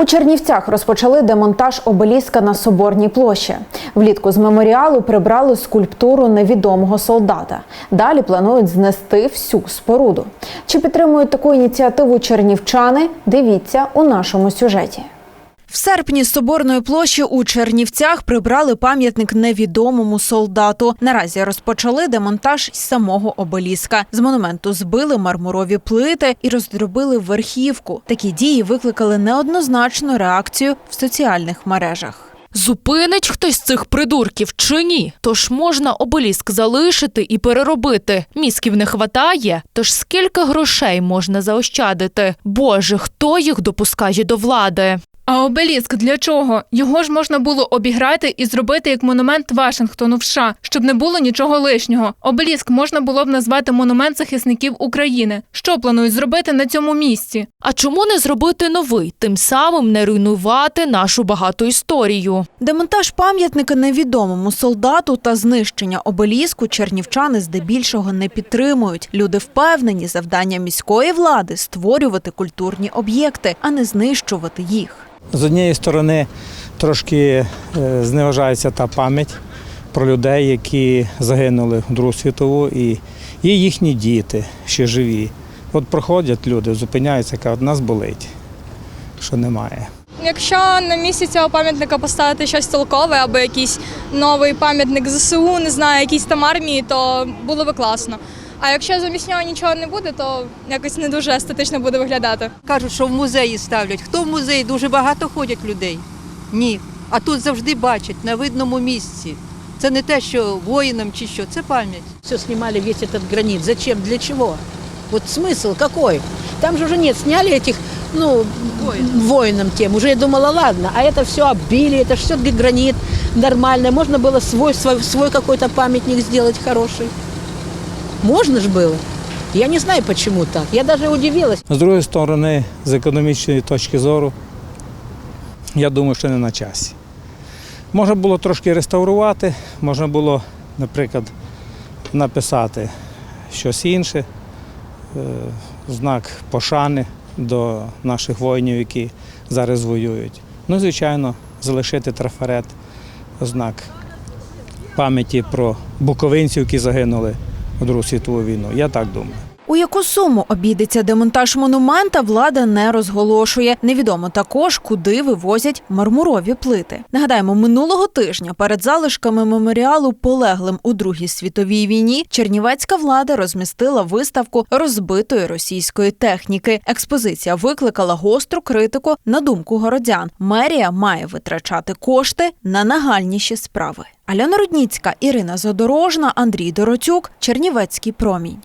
У Чернівцях розпочали демонтаж обеліска на Соборній площі. Влітку з меморіалу прибрали скульптуру невідомого солдата. Далі планують знести всю споруду. Чи підтримують таку ініціативу чернівчани? Дивіться у нашому сюжеті. В серпні з Соборної площі у Чернівцях прибрали пам'ятник невідомому солдату. Наразі розпочали демонтаж самого обеліска. З монументу збили мармурові плити і роздробили верхівку. Такі дії викликали неоднозначну реакцію в соціальних мережах. Зупинить хтось цих придурків чи ні? Тож можна обеліск залишити і переробити. Мізків не хватає. Тож скільки грошей можна заощадити? Боже, хто їх допускає до влади? А обеліск для чого? Його ж можна було обіграти і зробити як монумент Вашингтону в США, щоб не було нічого лишнього. Обеліск можна було б назвати монумент захисників України. Що планують зробити на цьому місці? А чому не зробити новий, тим самим не руйнувати нашу багату історію? Демонтаж пам'ятника невідомому солдату та знищення обеліску чернівчани здебільшого не підтримують. Люди впевнені, завдання міської влади створювати культурні об'єкти, а не знищувати їх. З однієї сторони трошки е, зневажається та пам'ять про людей, які загинули в Другу світову, і є їхні діти ще живі. От проходять люди, зупиняються, кажуть, нас болить, що немає. Якщо на місці цього пам'ятника поставити щось толкове або якийсь новий пам'ятник ЗСУ, не знаю, якійсь там армії, то було би класно. А якщо замість нього нічого не буде, то якось не дуже естетично буде виглядати. Кажуть, що в музеї ставлять. Хто в музеї? Дуже багато ходять людей. Ні. А тут завжди бачать на видному місці. Це не те, що воїнам чи що, це пам'ять. Все снимали весь этот гранит. Зачем? Для чего? Вот смысл какой? Там же уже нет, сняли этих, ну, воинам тем. Уже я думала, ладно, а это все оббили, это все гранит нормально. Можно было свой, свой, свой какой-то памятник сделать хороший. Можно же было. Я не знаю, почему так. Я даже удивилась. З другої сторони, з економічної точки зору, я думаю, що не на часі. Можна було трошки реставрувати, можна було, наприклад, написати щось інше, е, знак пошани до наших воїнів, які зараз воюють. Ну, звичайно, залишити трафарет, знак пам'яті про буковинців, які загинули Другу світову війну. Я так думаю. У яку суму обійдеться демонтаж монумента, влада не розголошує. Невідомо також, куди вивозять мармурові плити. Нагадаємо, минулого тижня перед залишками меморіалу полеглим у Другій світовій війні чернівецька влада розмістила виставку розбитої російської техніки. Експозиція викликала гостру критику на думку городян. Мерія має витрачати кошти на нагальніші справи. Альона Рудніцька, Ірина Задорожна, Андрій Доротюк, Чернівецький промінь.